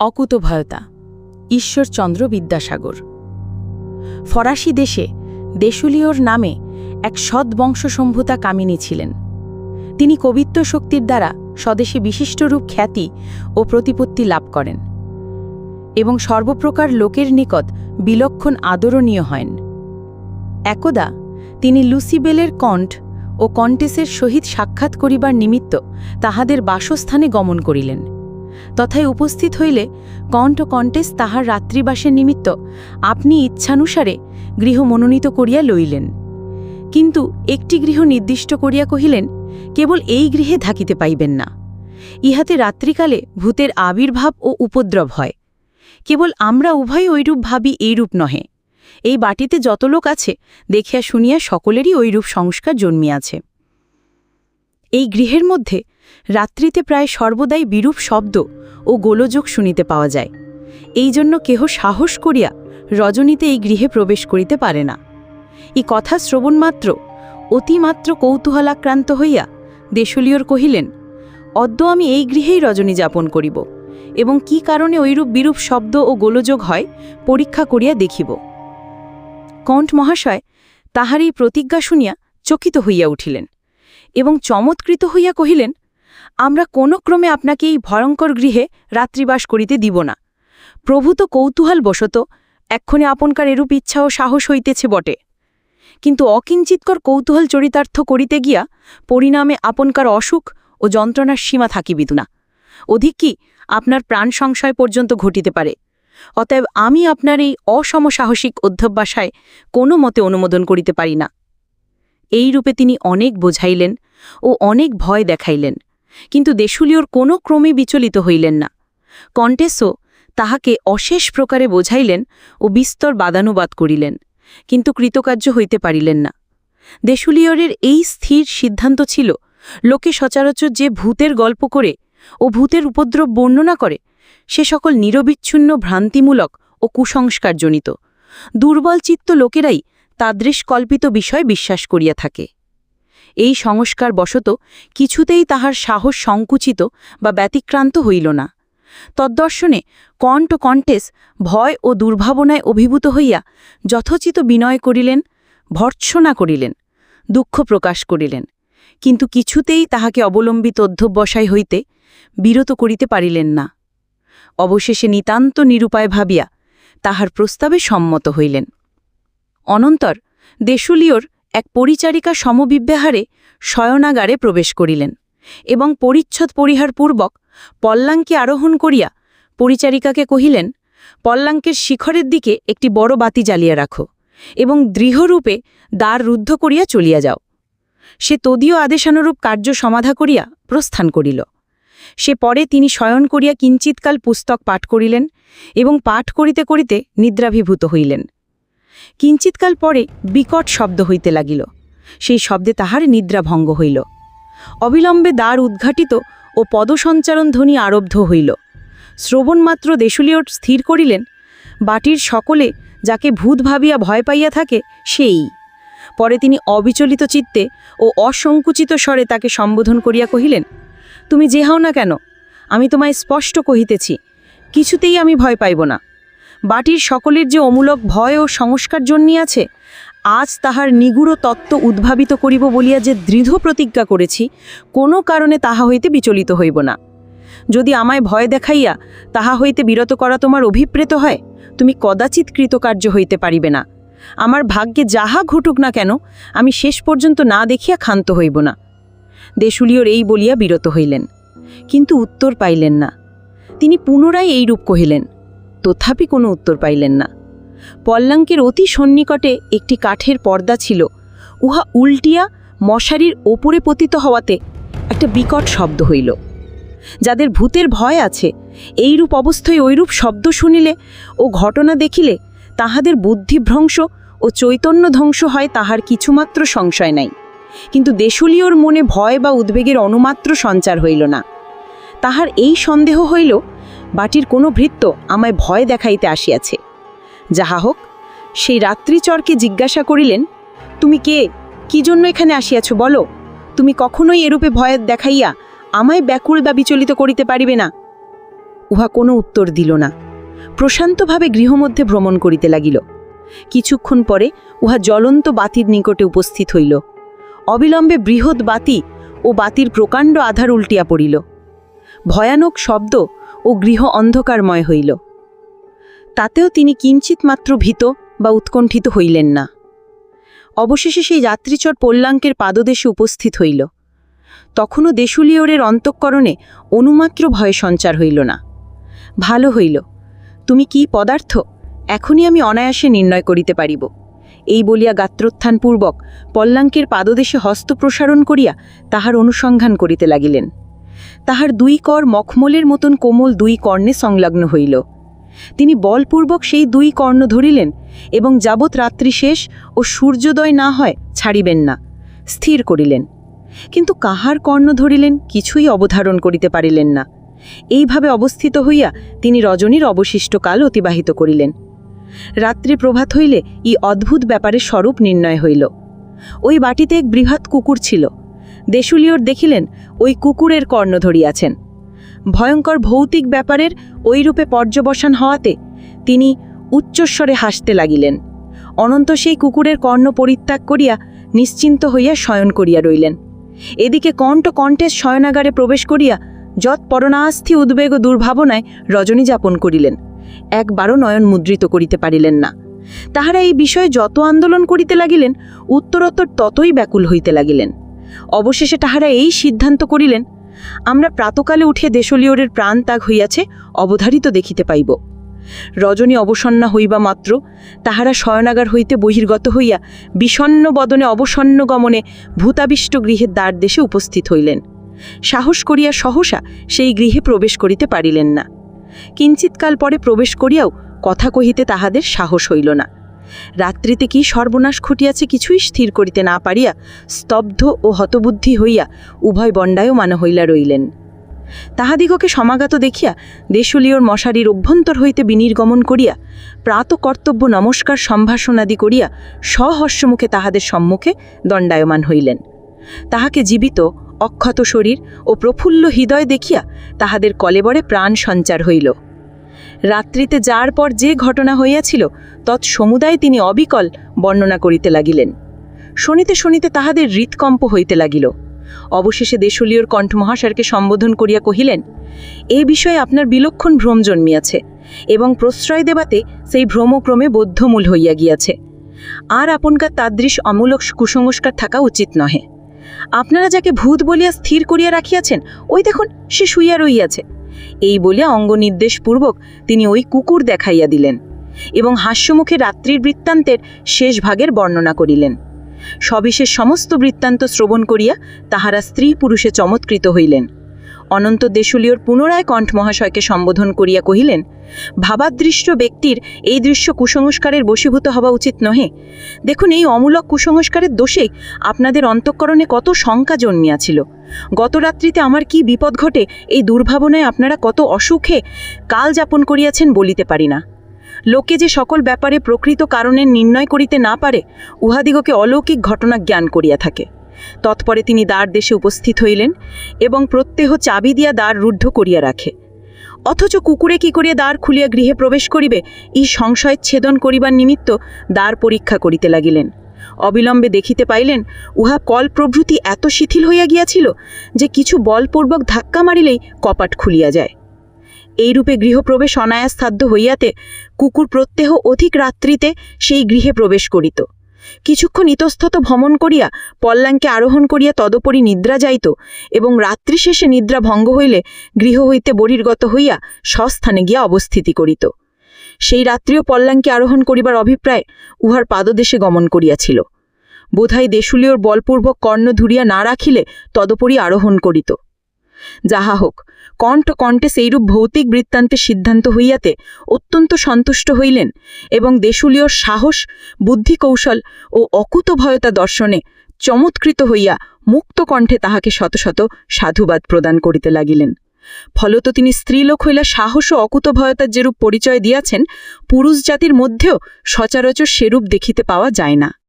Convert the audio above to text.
অকুতভয়তা, ঈশ্বরচন্দ্র বিদ্যাসাগর। ফরাসি দেশে দেশুলিওর নামে এক সদ্বংশসম্ভূতা কামিনী ছিলেন। তিনি কবিত্ব শক্তির দ্বারা স্বদেশে বিশিষ্টরূপ খ্যাতি ও প্রতিপত্তি লাভ করেন এবং সর্বপ্রকার লোকের নিকট বিলক্ষণ আদরণীয় হন। একদা তিনি লুসিবেলের কণ্ঠ ও কণ্টেসের সহিত সাক্ষাৎ করিবার নিমিত্ত তাহাদের বাসস্থানে গমন করিলেন। তথায় উপস্থিত হইলে কণ্ঠ কণ্টেস তাহার রাত্রিবাসের নিমিত্ত আপনি ইচ্ছানুসারে গৃহ মনোনীত করিয়া লইলেন। কিন্তু একটি গৃহ নির্দিষ্ট করিয়া কহিলেন, কেবল এই গৃহে থাকিতে পাইবেন না। ইহাতে রাত্রিকালে ভূতের আবির্ভাব ও উপদ্রব হয়। কেবল আমরা উভয় ঐরূপ ভাবি, এইরূপ নহে। এই বাটিতে যত লোক আছে, দেখিয়া শুনিয়া সকলেরই ঐরূপ সংস্কার জন্মিয়াছে। এই গৃহের মধ্যে রাত্রিতে প্রায় সর্বদাই বিরূপ শব্দ ও গোলযোগ শুনিতে পাওয়া যায়। এই জন্য কেহ সাহস করিয়া রজনীতে এই গৃহে প্রবেশ করিতে পারে না। এই কথা শ্রবণমাত্র অতিমাত্র কৌতূহলাক্রান্ত হইয়া দেশলীয়র কহিলেন, অদ্য আমি এই গৃহেই রজনী যাপন করিব এবং কি কারণে ঐরূপ বিরূপ শব্দ ও গোলযোগ হয় পরীক্ষা করিয়া দেখিব। কণ্ঠ মহাশয়, তাহার এই প্রতিজ্ঞা শুনিয়া চকিত হইয়া উঠিলেন। এবং চমৎকৃত হইয়া কহিলেন, আমরা কোনো ক্রমে আপনাকে এই ভয়ঙ্কর গৃহে রাত্রিবাস করিতে দিব না। প্রভূত কৌতূহল বশত এক্ষণে আপনকার এরূপ ইচ্ছা ও সাহস হইতেছে বটে। কিন্তু অকিঞ্চিতকর কৌতূহল চরিতার্থ করিতে গিয়া পরিণামে আপনকার অসুখ ও যন্ত্রণার সীমা থাকিবিদু না। অধিক কি, আপনার প্রাণ সংশয় পর্যন্ত ঘটিতে পারে। অতএব আমি আপনার এই অসমসাহসিক অধ্যবসায় কোনো মতে অনুমোদন করিতে পারি না। এই রূপে তিনি অনেক বোঝাইলেন ও অনেক ভয় দেখাইলেন, কিন্তু দেশুলীয়র কোনো ক্রমে বিচলিত হইলেন না। কণ্টেসও তাহাকে অশেষ প্রকারে বোঝাইলেন ও বিস্তর বাদানুবাদ করিলেন, কিন্তু কৃতকার্য হইতে পারিলেন না। দেশুলিয়রের এই স্থির সিদ্ধান্ত ছিল, লোকে সচরাচর যে ভূতের গল্প করে ও ভূতের উপদ্রব বর্ণনা করে, সে সকল নিরবিচ্ছিন্ন ভ্রান্তিমূলক ও কুসংস্কারজনিত। দুর্বল চিত্ত লোকেরাই তাদৃশ কল্পিত বিষয় বিশ্বাস করিয়া থাকে। এই সংস্কার বশত কিছুতেই তাহার সাহস সংকুচিত বা ব্যতিক্রান্ত হইল না। তদ্দর্শনে কণ্ঠ কণ্টেস ভয় ও দুর্ভাবনায় অভিভূত হইয়া যথোচিত বিনয় করিলেন, ভর্ৎসনা করিলেন, দুঃখ প্রকাশ করিলেন, কিন্তু কিছুতেই তাহাকে অবলম্বিত অধ্যবসায় হইতে বিরত করিতে পারিলেন না। অবশেষে নিতান্ত নিরুপায় ভাবিয়া তাহার প্রস্তাবে সম্মত হইলেন। অনন্তর দেশুলিয়র এক পরিচারিকা সমবিব্যাহারে শয়নাগারে প্রবেশ করিলেন এবং পরিচ্ছদ পরিহার পূর্বক পল্লাঙ্কে আরোহণ করিয়া পরিচারিকাকে কহিলেন, পল্লাঙ্কের শিখরের দিকে একটি বড় বাতি জ্বালিয়ে রাখো এবং দৃঢ়রূপে দ্বার রুদ্ধ করিয়া চলিয়া যাও সে তদীয় আদেশানুরূপ কার্য সমাধা করিয়া প্রস্থান করিল। সে পরে তিনি শয়ন করিয়া কিঞ্চিৎকাল পুস্তক পাঠ করিলেন এবং পাঠ করিতে করিতে নিদ্রাভিভূত হইলেন। কিঞ্চিৎকাল পরে বিকট শব্দ হইতে লাগিল। সেই শব্দে তাহার নিদ্রা ভঙ্গ হইল। অবিলম্বে দ্বার উদ্ঘাটিত ও পদসঞ্চারণ ধ্বনি আরব্ধ হইল। শ্রবণমাত্র দেশুলিয়ট স্থির করিলেন, বাটির সকলে যাকে ভূত ভাবিয়া ভয় পাইয়া থাকে সেই। পরে তিনি অবিচলিত চিত্তে ও অসংকুচিত স্বরে তাকে সম্বোধন করিয়া কহিলেন, তুমি যে হও না কেন? আমি তোমায় স্পষ্ট কহিতেছি, কিছুতেই আমি ভয় পাইব না। বাটির সকলের যে অমূলক ভয় ও সংস্কার জন্মিয়াছে আজ তাহার নিগুড় তত্ত্ব উদ্ভাবিত করিব বলিয়া যে দৃঢ় প্রতিজ্ঞা করেছি, কোনো কারণে তাহা হইতে বিচলিত হইব না। যদি আমায় ভয় দেখাইয়া তাহা হইতে বিরত করা তোমার অভিপ্রেত হয়, তুমি কদাচিৎ কৃতকার্য হইতে পারিবে না। আমার ভাগ্যে যাহা ঘটুক না কেন, আমি শেষ পর্যন্ত না দেখিয়া ক্ষান্ত হইব না। দেশুলিয়র এই বলিয়া বিরত হইলেন, কিন্তু উত্তর পাইলেন না। তিনি পুনরায় এই রূপ কহিলেন তথাপি কোনো উত্তর পাইলেন না। পল্লাঙ্কের অতি সন্নিকটে একটি কাঠের পর্দা ছিল। উহা উল্টিয়া মশারির ওপরে পতিত হওয়াতে একটা বিকট শব্দ হইল। যাদের ভূতের ভয় আছে, এইরূপ অবস্থায় ঐরূপ শব্দ শুনিলে ও ঘটনা দেখিলে তাহাদের বুদ্ধিভ্রংশ ও চৈতন্য ধ্বংস হয় তাহার কিছুমাত্র সংশয় নাই। কিন্তু দেশুলীয়র মনে ভয় বা উদ্বেগের অনুমাত্র সঞ্চার হইল না। তাহার এই সন্দেহ হইল বাটির কোনো ভৃত্য আমায় ভয় দেখাইতে আসিয়াছে। যাহা হোক, সেই রাত্রিচরকে জিজ্ঞাসা করিলেন, তুমি কে? কি জন্য এখানে আসিয়াছ বলো? তুমি কখনোই এরূপে ভয় দেখাইয়া আমায় ব্যাকুল বা বিচলিত করিতে পারিবে না? উহা কোনো উত্তর দিল না। প্রশান্তভাবে গৃহমধ্যে ভ্রমণ করিতে লাগিল। কিছুক্ষণ পরে উহা জ্বলন্ত বাতির নিকটে উপস্থিত হইল। অবিলম্বে বৃহৎ বাতি ও বাতির প্রকাণ্ড আধার উল্টিয়া পড়িল। ভয়ানক শব্দ ও গৃহ অন্ধকারময় হইল। তাতেও তিনি কিঞ্চিত মাত্র ভীত বা উৎকণ্ঠিত হইলেন না। অবশেষে সেই যাত্রীচর পল্লাঙ্কের পাদদেশে উপস্থিত হইল। তখনও দেশুলিয়রের অন্তঃকরণে অনুমাত্র ভয় সঞ্চার হইল না। ভালো হইল। তুমি কি পদার্থ? এখনই আমি অনায়াসে নির্ণয় করিতে পারিব। এই বলিয়া গাত্রোত্থানপূর্বক পল্লাঙ্কের পাদদেশে হস্ত প্রসারণ করিয়া তাহার অনুসন্ধান করিতে লাগিলেন। তাহার দুই কর মখমলের মতন কোমল দুই কর্ণে সংলগ্ন হইল। তিনি বলপূর্বক সেই দুই কর্ণ ধরিলেন এবং যাবৎ রাত্রি শেষ ও সূর্যোদয় না হয় ছাড়িবেন না, স্থির করিলেন। কিন্তু কাহার কর্ণ ধরিলেন কিছুই অবধারণ করিতে পারিলেন না। এইভাবে অবস্থিত হইয়া তিনি রজনীর অবশিষ্ট কাল অতিবাহিত করিলেন। রাত্রি প্রভাত হইলে ই অদ্ভুত ব্যাপারে স্বরূপ নির্ণয় হইল। ওই বাটিতে এক বৃহৎ কুকুর ছিল। দেশুলিয়র দেখিলেন ওই কুকুরের কর্ণ ধরিয়াছেন। ভয়ঙ্কর ভৌতিক ব্যাপারের ওইরূপে পর্যবসান হওয়াতে তিনি উচ্চস্বরে হাসতে লাগিলেন। অনন্ত সেই কুকুরের কর্ণ পরিত্যাগ করিয়া নিশ্চিন্ত হইয়া শয়ন করিয়া রইলেন। এদিকে কণ্ঠ কণ্ঠের শয়নাগারে প্রবেশ করিয়া যৎ পরনাস্থি উদ্বেগ ও দুর্ভাবনায় রজনী যাপন করিলেন। একবারও নয়ন মুদ্রিত করিতে পারিলেন না। তাহারা এই বিষয়ে যত আন্দোলন করিতে লাগিলেন, উত্তরোত্তর ততই ব্যাকুল হইতে লাগিলেন। অবশেষে তাহারা এই সিদ্ধান্ত করিলেন, আমরা প্রাতকালে উঠিয়া দেশলীয়রের প্রাণ ত্যাগ হইয়াছে, অবধারিত দেখিতে পাইব। রজনী অবসন্না হইবা মাত্র, তাহারা শয়নাগার হইতে বহির্গত হইয়া বিষণ্ন বদনে অবসন্ন গমনে ভূতাবিষ্ট গৃহের দ্বার দেশে উপস্থিত হইলেন। সাহস করিয়া সহসা সেই গৃহে প্রবেশ করিতে পারিলেন না। কিঞ্চিৎকাল পরে প্রবেশ করিয়াও কথা কহিতে তাহাদের সাহস হইল না। রাত্রিতে কি সর্বনাশ ঘটিয়াছে কিছুই স্থির করিতে না পারিয়া স্তব্ধ ও হতবুদ্ধি হইয়া উভয় বণ্ডায়মান হইলা রইলেন। তাহাদিগকে সমাগত দেখিয়া দেশুলীয়র মশারির অভ্যন্তর হইতে বিনির্গমন করিয়া প্রাত কর্তব্য নমস্কার সম্ভাষণাদি করিয়া সহস্যমুখে তাহাদের সম্মুখে দণ্ডায়মান হইলেন। তাহাকে জীবিত, অক্ষত শরীর ও প্রফুল্ল হৃদয় দেখিয়া তাহাদের কলেবরে প্রাণ সঞ্চার হইল। রাত্রিতে যার পর যে ঘটনা হইয়াছিল, তৎসমুদায় তিনি অবিকল বর্ণনা করিতে লাগিলেন। শুনিতে শুনিতে তাহাদের হৃৎকম্প হইতে লাগিল। অবশেষে দেশলীয়র কণ্ঠ মহাশয়কে সম্বোধন করিয়া কহিলেন, এ বিষয়ে আপনার বিলক্ষণ ভ্রম জন্মিয়াছে এবং প্রশ্রয় দেবাতে সেই ভ্রমক্রমে বদ্ধমূল হইয়া গিয়াছে। আর আপনকার তাদৃশ অমূলক কুসংস্কার থাকা উচিত নহে। আপনারা যাকে ভূত বলিয়া স্থির করিয়া রাখিয়াছেন, ওই দেখুন সে শুইয়া রইয়াছে। এই বলিয়া অঙ্গ নির্দেশপূর্বক তিনি ওই কুকুর দেখাইয়া দিলেন এবং হাস্যমুখে রাত্রির বৃত্তান্তের শেষ ভাগের বর্ণনা করিলেন। সবিশেষ সমস্ত বৃত্তান্ত শ্রবণ করিয়া তাহারা স্ত্রী পুরুষে চমৎকৃত হইলেন। অনন্ত দেশুলীয়র পুনরায় কণ্ঠ মহাশয়কে সম্বোধন করিয়া কহিলেন, ভাবাদৃষ্ট ব্যক্তির এই দৃশ্য কুসংস্কারের বশীভূত হওয়া উচিত নহে। দেখুন, এই অমূলক কুসংস্কারের দোষে আপনাদের অন্তঃকরণে কত শঙ্কা জন্মিয়াছিল। গত রাত্রিতে আমার কি বিপদ ঘটে, এই দুর্ভাবনায় আপনারা কত অসুখে কাল যাপন করিয়াছেন বলিতে পারি না। লোকে যে সকল ব্যাপারে প্রকৃত কারণের নির্ণয় করিতে না পারে, উহাদিগকে অলৌকিক ঘটনা জ্ঞান করিয়া থাকে। তৎপরে তিনি দ্বার দেশে উপস্থিত হইলেন এবং প্রত্যেহ চাবি দিয়া দ্বার রুদ্ধ করিয়া রাখে। অথচ কুকুরে কি করিয়া দ্বার খুলিয়া গৃহে প্রবেশ করিবে? এই সংশয় ছেদন করিবার নিমিত্ত দ্বার পরীক্ষা করিতে লাগিলেন। অবিলম্বে দেখিতে পাইলেন, উহা কল প্রভৃতি এত শিথিল হইয়া গিয়াছিল যে কিছু বলপূর্বক ধাক্কা মারিলেই কপাট খুলিয়া যায়। এইরূপে গৃহপ্রবেশ অনায়াস সাধ্য হইয়াতে কুকুর প্রত্যেহ অধিক রাত্রিতে সেই গৃহে প্রবেশ করিত। কিছুক্ষণ ইতস্তত ভ্রমণ করিয়া পল্লাঙ্কে আরোহণ করিয়া তদপরি নিদ্রা যাইত এবং রাত্রি শেষে নিদ্রা ভঙ্গ হইলে গৃহ হইতে বহির্গত হইয়া স্বস্থানে গিয়া অবস্থিতি করিত। সেই রাত্রিও পল্লাঙ্কে আরোহণ করিবার অভিপ্রায় উহার পাদদেশে গমন করিয়াছিল। বোধহয় দেশুলীয়র বলপূর্বক কর্ণ ধুরিয়া না রাখিলে তদপরি আরোহণ করিত। যাহা হোক, কণ্ঠ কণ্ঠে সেইরূপ ভৌতিক বৃত্তান্তে সিদ্ধান্ত হইয়াতে অত্যন্ত সন্তুষ্ট হইলেন এবং দেশুলীয় সাহস বুদ্ধি কৌশল ও অকুতভয়তা দর্শনে চমৎকৃত হইয়া মুক্ত কণ্ঠে তাহাকে শত শত সাধুবাদ প্রদান করিতে লাগিলেন। ফলত তিনি স্ত্রীলোক হইলা সাহস ও অকুতভয়তার যেরূপ পরিচয় দিয়াছেন, পুরুষ জাতির মধ্যেও সচরাচর সেরূপ দেখিতে পাওয়া যায় না।